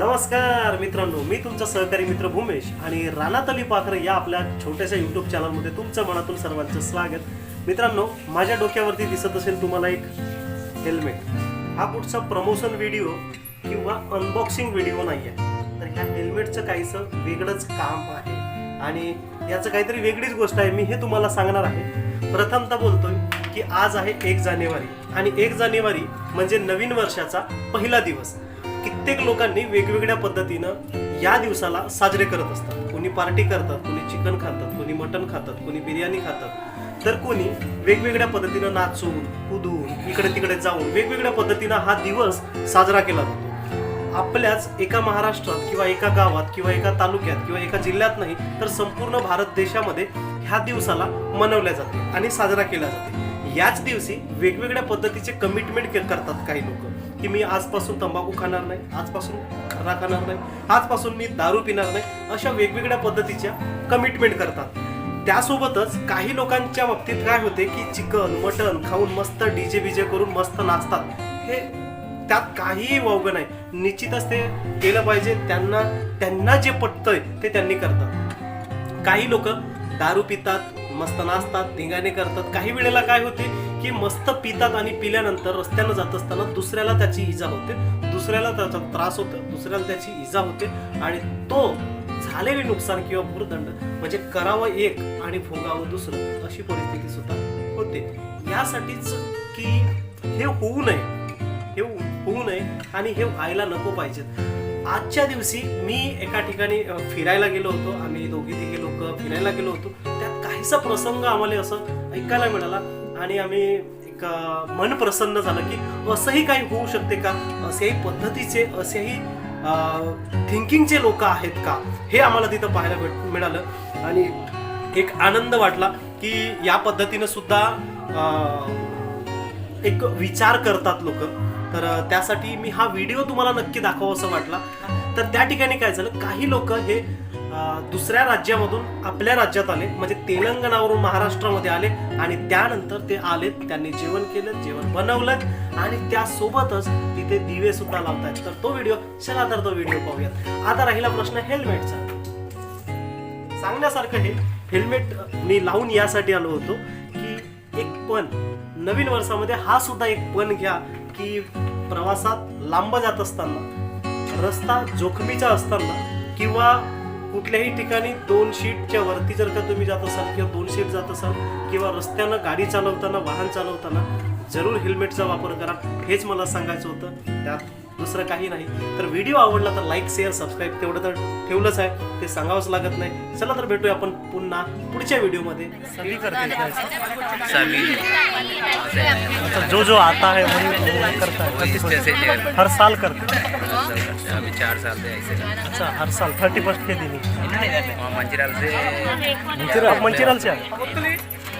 नमस्कार मित्रांनो मी तुमचा सहकारी मित्र भूमेश आणि रानातली पाखरं या आपल्या छोट्याशा युट्यूब चॅनलमध्ये तुमचं मनातून सर्वांचं स्वागत. मित्रांनो माझ्या डोक्यावरती दिसत असेल तुम्हाला एक हेल्मेट हा पुढचा प्रमोशन व्हिडिओ किंवा अनबॉक्सिंग व्हिडिओ नाही आहे तर ह्या हेल्मेटचं काहीसं वेगळंच काम आहे. आणि याचं काहीतरी वेगळीच गोष्ट आहे मी हे तुम्हाला सांगणार आहे. प्रथमतः बोलतोय की आज आहे एक जानेवारी. आणि एक जानेवारी म्हणजे नवीन वर्षाचा पहिला दिवस. कित्येक लोकांनी वेगवेगळ्या पद्धतीनं या दिवसाला साजरे करत असतात. कोणी पार्टी करतात कोणी चिकन खातात कोणी मटण खातात कोणी बिर्याणी खातात. तर कोणी वेगवेगळ्या पद्धतीनं नाचून कुदून इकडे तिकडे जाऊन वेगवेगळ्या पद्धतीनं हा दिवस साजरा केला जातो. आपल्याच एका महाराष्ट्रात किंवा एका गावात किंवा एका तालुक्यात किंवा एका जिल्ह्यात नाही तर संपूर्ण भारत देशामध्ये ह्या दिवसाला मनवल्या जाते आणि साजरा केला जाते. याच दिवशी वेगवेगळ्या पद्धतीचे कमिटमेंट करतात काही लोक. की मी आजपासून तंबाखू खाणार नाही आजपासून खरा खाणार नाही आजपासून मी दारू पिणार नाही अशा वेगवेगळ्या पद्धतीच्या कमिटमेंट करतात. त्यासोबतच काही लोकांच्या बाबतीत काय होते की चिकन मटन खाऊन मस्त डीजे बीजे करून मस्त नाचतात. हे त्यात काहीही वावग नाही. निश्चितच ते केलं पाहिजे त्यांना त्यांना जे पटतंय ते त्यांनी करतात. काही लोक दारू पितात मस्त नाचतात धिंगाणे करतात. काही वेळेला काय होते की मस्त पितात आणि पिल्यानंतर रस्त्यानं जात असताना दुसऱ्याला त्याची इजा होते. दुसऱ्याला त्याचा त्रास होतो दुसऱ्याला त्याची इजा होते आणि तो झालेले नुकसान किंवा भूर्दंड म्हणजे करावं एक आणि भोगावं दुसरं अशी परिस्थिती सुद्धा होते. यासाठीच की हे होऊ नये हे होऊ नये आणि हे व्हायला नको पाहिजेत. आजच्या दिवशी मी एका ठिकाणी फिरायला गेलो होतो. आम्ही दोघे तिघे लोक फिरायला गेलो होतो. त्यात काहीसा प्रसंग आम्हाला असं ऐकायला मिळाला आणि आम्ही एक मन प्रसन्न झालं की असंही काही होऊ शकते का? असेही पद्धतीचे असेही थिंकिंगचे लोक आहेत का? हे आम्हाला तिथं पाहायला भेट मिळालं. आणि एक आनंद वाटला की या पद्धतीनं सुद्धा एक विचार करतात लोक. तर त्यासाठी मी हा व्हिडिओ तुम्हाला नक्की दाखवा असं वाटला. तर त्या ठिकाणी काय झालं काही लोक हे दुसऱ्या राज्यामधून आपल्या राज्यात आले म्हणजे तेलंगणावरून महाराष्ट्रामध्ये आले आणि त्यानंतर ते आले त्यांनी जेवण केलं जेवण बनवलं आणि त्यासोबतच तिथे दिवे सुद्धा लावतायत तर तो व्हिडिओ चला तर तो व्हिडिओ पाहूयात. आता राहिला प्रश्न हेल्मेटचा. सांगण्यासारखं हे हेल्मेट मी लावून यासाठी आलो होतो की एक पण नवीन वर्षामध्ये हा सुद्धा एक पण घ्या. की प्रवासात लांब जात असताना रस्ता जोखमीचा असताना किंवा कुठल्याही ठिकाणी दोन शीटच्या वरती जर का तुम्ही जात असाल किंवा दोन शीट जात असाल किंवा रस्त्यानं गाडी चालवताना वाहन चालवताना जरूर हेल्मेटचा वापर करा. हेच मला सांगायचं होतं. त्यात दुसरं काही नाही. तर व्हिडिओ आवडला तर लाईक शेअर सबस्क्राईब तेवढं तर ठेवलंच आहे. ते सांगावंच लागत नाही. चला तर भेटूया आपण पुन्हा पुढच्या व्हिडिओमध्ये. सभी करते सभी अच्छा जो जो आता है वही करता है। हर साल करते. अभी चार साल से ऐसे. अच्छा हर साल थर्टी फर्स्ट के दिन मंचिराल से मंचिराल से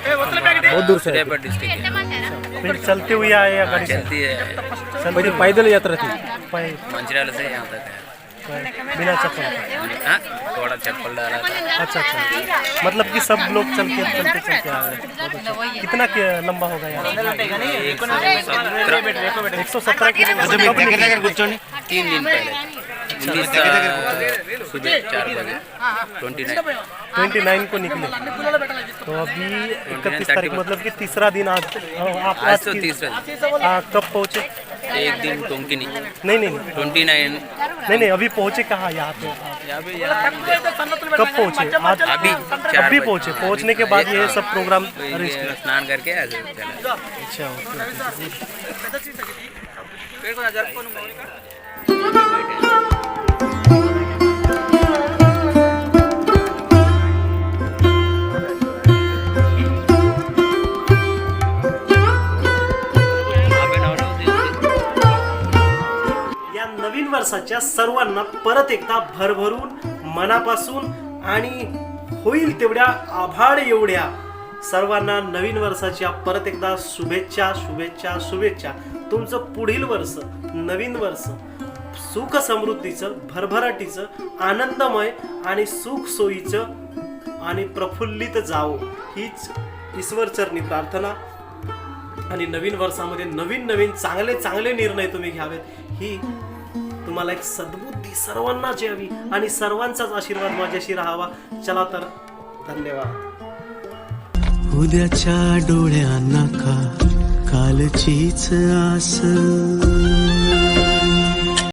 बहुत दूर से डिस्ट्रिक्ट है? फिर चलते हुए आए या गाड़ी चलती है। पहले पैदल यात्रा थी। पाए से यहाँ तक है। बिना चप्पल। हाँ? थोड़ा चप्पल डाला अच्छा अच्छा। मतलब कि सब लोग चलते चलते चलते आ रहे कितना लंबा होगा यार? एक सौ सत्रह किलोमीटर। तीन दिन पहले। सुबह चार बजे ट्वेंटी नाइन ट्वेंटी नाइन को निकले तो अभी इकतीस तारीख मतलब कि तीसरा दिन आज आप आज तो तीसरा कब पहुँचे एक दिन टोंकिनी नहीं नहीं नहीं ट्वेंटी नाइन नहीं नहीं अभी पहुँचे कहाँ यहाँ पे कब पहुँचे आज अभी अभी पहुँचे पहुँचने के बाद ये सब प्रोग्राम तो स्नान करके अच्छा ओके वर्षाच्या सर्वांना परत एकदा भरभरून मनापासून आणि होईल तेवढ्या आभाळ एवढ्या सर्वांना नवीन वर्षाच्या परत एकदा शुभेच्छा शुभेच्छा शुभेच्छा. तुमचं पुढील वर्ष नवीन वर्ष सुख समृद्धीचं भरभराटीचं आनंदमय आणि सुख सोयीचं आणि प्रफुल्लित जावो. हीच ईश्वरचरणी प्रार्थना. आणि नवीन वर्षामध्ये नवीन नवीन चांगले चांगले निर्णय तुम्ही घ्यावेत. ही तुम्हाला एक सद्बुद्धी सर्वांनाच यावी आणि सर्वांचाच आशीर्वाद माझ्याशी राहावा. चला तर धन्यवाद. उद्याच्या डोळ्यांना का कालचीच आस.